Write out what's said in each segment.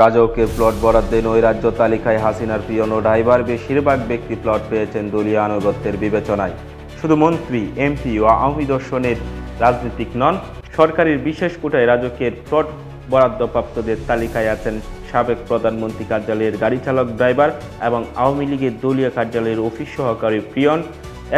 রাজকের plot বরাদ্দে নৈরাজ্য তালিকায় হাসিনার পিয়ন ও ড্রাইভার বেশিরভাগ ব্যক্তি প্লট পেয়েছেন দলীয় আনুগত্যের বিবেচনায়। শুধু মন্ত্রী, এমপি ও আওয়ামী দর্শনের রাজনীতিক নন, সরকারের বিশেষ কোটায় রাজকের প্লট বরাদ্দপ্রাপ্তদের তালিকায় আছেন সাবেক প্রধানমন্ত্রী কার্যালয়ের গাড়ি চালক, ড্রাইভার এবং আওয়ামী লীগের দলীয় কার্যালয়ের অফিস সহকারী প্রিয়ন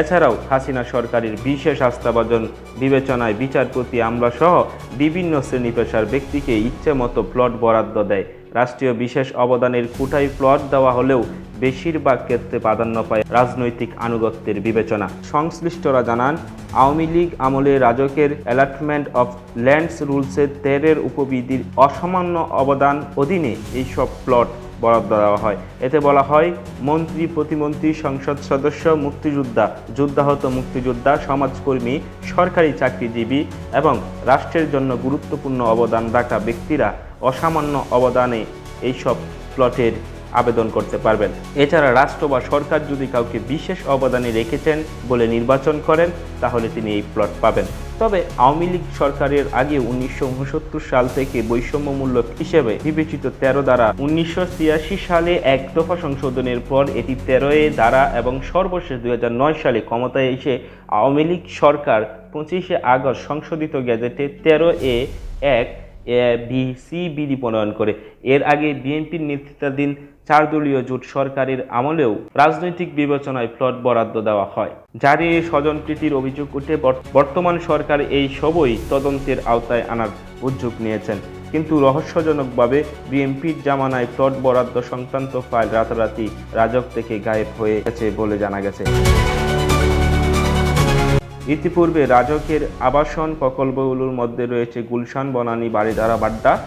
এছাড়াও হাসিনা সরকারের বিশেষ আস্থাভাজন বিবেচনায় বিচারপতি আমলা সহ বিভিন্ন শ্রেণি পেশার ব্যক্তিকে ইচ্ছে মতো প্লট বরাদ্দ দেয়। রাষ্ট্রীয় বিশেষ অবদানের কোটায় প্লট দেওয়া হলেও বেশিরভাগ ক্ষেত্রে প্রাধান্য পায় রাজনৈতিক আনুগত্যের বিবেচনা। সংশ্লিষ্টরা জানান, আওয়ামী লীগ আমলে রাজকের অ্যালটমেন্ট অফ ল্যান্ডস রুলসের তেরের উপবিধির অসামান্য অবদান অধীনে এইসব প্লট বরাদ্দ দেওয়া হয়। এতে বলা হয়, মন্ত্রী, প্রতিমন্ত্রী, সংসদ সদস্য, মুক্তিযোদ্ধা, যুদ্ধাহত মুক্তিযোদ্ধা, সমাজকর্মী, সরকারি চাকরিজীবী এবং রাষ্ট্রের জন্য গুরুত্বপূর্ণ অবদান রাখা ব্যক্তিরা অসামান্য অবদানে এইসব প্লটের আবেদন করতে পারবেন। এছাড়া রাষ্ট্র বা সরকার যদি কাউকে বিশেষ অবদানে রেখেছেন বলে নির্বাচন করেন, তাহলে তিনি এই প্লট পাবেন। তবে আওয়ামী লীগ সরকারের আগে উনিশশো উনসত্তর সাল থেকে বৈষম্যমূলক হিসেবে বিবেচিত তেরো দ্বারা উনিশশো ছিয়াশি সালে এক দফা সংশোধনের পর এটি তেরো এ দ্বারা এবং সর্বশেষ দু হাজার নয় সালে ক্ষমতায় এসে আওয়ামী লীগ সরকার পঁচিশে আগস্ট সংশোধিত গ্যাজেটে তেরো এ এক বি, সি বিধি প্রণয়ন করে। এর আগে বিএনপির নেতৃত্বাধীন চার দলীয় জোট সরকারের আমলেও রাজনৈতিক বিবেচনায় প্লট বরাদ্দ দেওয়া হয়। জারি স্বজনপ্রীতির অভিযোগ উঠে বর্তমান সরকার এই সবই তদন্তের আওতায় আনার উদ্যোগ নিয়েছেন। কিন্তু রহস্যজনকভাবে বিএনপির জামানায় প্লট বরাদ্দ সংক্রান্ত ফাইল রাতারাতি রাজক থেকে গায়েব হয়ে গেছে বলে জানা গেছে। ইতিপূর্বে রাজকের আবাসন প্রকল্পগুলোর মধ্যে রয়েছে গুলশান, বনানী বাড়িধারা বাড্ডা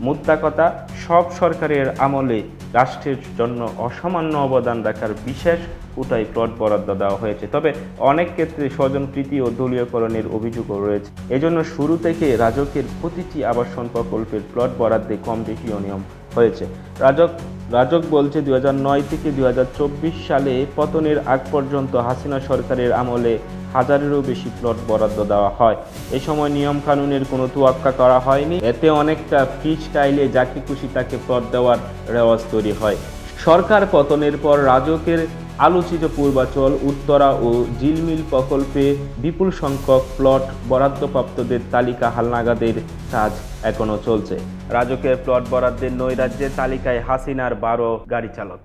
মুদ্রা কথা সব সরকারের আমলে রাষ্ট্রের জন্য অসামান্য অবদান রাখার বিশেষ কোটায় প্লট বরাদ্দ দেওয়া হয়েছে। তবে অনেক ক্ষেত্রে স্বজন স্বজনপ্রীতি ও দলীয়করণের অভিযোগও রয়েছে। এজন্য শুরু থেকে রাজকের প্রতিটি আবাসন প্রকল্পের প্লট বরাদ্দে কম বেশি অনিয়ম হয়েছে। রাজক রাজক বলছে দুই হাজার নয় থেকে দু হাজার চব্বিশ সালে পতনের আগ পর্যন্ত হাসিনা সরকারের আমলে হাজারেরও বেশি প্লট বরাদ্দ দেওয়া হয়। এ সময় নিয়ম কানুনের কোনো তোয়াক্কা করা হয়নি। এতে অনেকটা ফ্রি স্টাইলে যাকে খুশি তাকে প্লট দেওয়ার রেওয়াজ তৈরি হয়। সরকার পতনের পর রাজকের আলোচিত পূর্বাচল, উত্তরা ও জিলমিল প্রকল্পে বিপুল সংখ্যক প্লট বরাদ্দপ্রাপ্তদের তালিকা হালনাগাদের কাজ এখনও চলছে। রাজকের প্লট বরাদ্দের নৈরাজ্যের তালিকায় হাসিনার বারো গাড়ি চালক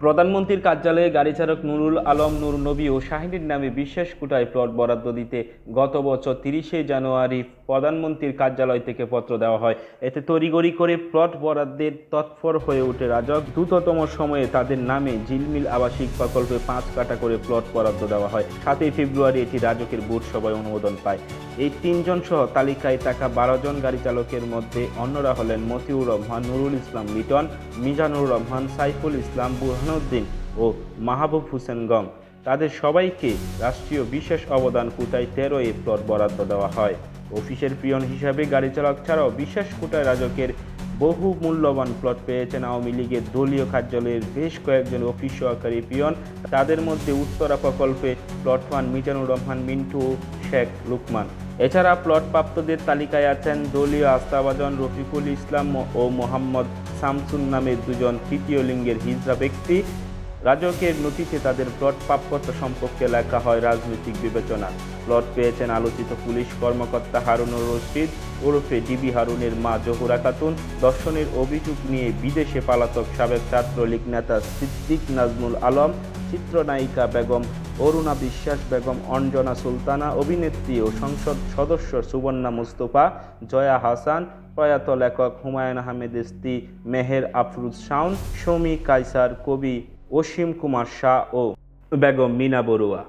প্রধানমন্ত্রীর কার্যালয়ে গাড়িচালক নুরুল আলম নুর নবী ও শাহিনীর নামে বিশেষ কোটায় প্লট বরাদ্দ দিতে গত বছর তিরিশে জানুয়ারি প্রধানমন্ত্রীর কার্যালয় থেকে পত্র দেওয়া হয়। এতে তড়িগড়ি করে প্লট বরাদ্দের তৎপর হয়ে ওঠে রাজক। দ্রুততম সময়ে তাদের নামে ঝিলমিল আবাসিক প্রকল্পে পাঁচ কাটা করে প্লট বরাদ্দ দেওয়া হয়। সাতই ফেব্রুয়ারি এটি রাজকের বুট সভায় অনুমোদন পায়। এই তিনজন সহ তালিকায় থাকা বারো জন গাড়ি চালকের মধ্যে অন্যরা হলেন মতিউর রহমান, নুরুল ইসলাম লিটন, মিজানুর রহমান, সাইফুল ইসলাম, বুরহানুদ্দিন ও মাহবুব হোসেন গং তাদের সবাইকে রাষ্ট্রীয় বিশেষ অবদান কোটায় তেরো এ প্লট বরাদ্দ দেওয়া হয়। অফিসের পিয়ন হিসাবে গাড়ি চালক ছাড়াও বিশ্বাস কোটায় রাজকের বহু মূল্যবান প্লট পেয়েছেন আওয়ামী লীগের দলীয় কার্যালয়ের বেশ কয়েকজন অফিস সহকারী পিয়ন। তাদের মধ্যে উত্তরা প্রকল্পে প্লট পান মিজানুর রহমান, মিন্টু শেখ, লুকমান। এছাড়া প্লট প্রাপ্তদের তালিকায় আছেন দলীয় আস্থাভাজন রফিকুল ইসলাম ও মোহাম্মদ শামসুন নামের দুজন তৃতীয় লিঙ্গের হিজড়া ব্যক্তি। রাজকের নথিতে তাদের প্লট প্রাপ্যতা সম্পর্কে লেখা হয় রাজনৈতিক বিবেচনা। প্লট পেয়েছেন আলোচিত পুলিশ কর্মকর্তা হারুনুর রশিদ ওরফে ডিবি হারুনের মা জহুরা খাতুন। দর্শনের অভিযোগ নিয়ে বিদেশে পালাতক সাবেক ছাত্রলীগ নেতা সিদ্দিক নাজমুল আলম, চিত্রনায়িকা বেগম, অরুণা বিশ্বাস বেগম, অঞ্জনা সুলতানা, অভিনেত্রী ও সংসদ সদস্য সুবর্ণা মুস্তফা, জয়া হাসান, প্রয়াত লেখক হুমায়ুন আহমেদ স্ত্রী মেহের আফরুজ শাওন শমী কাইসার কবি অসীম কুমার শাহ ও বেগম মিনা বড়ুয়া।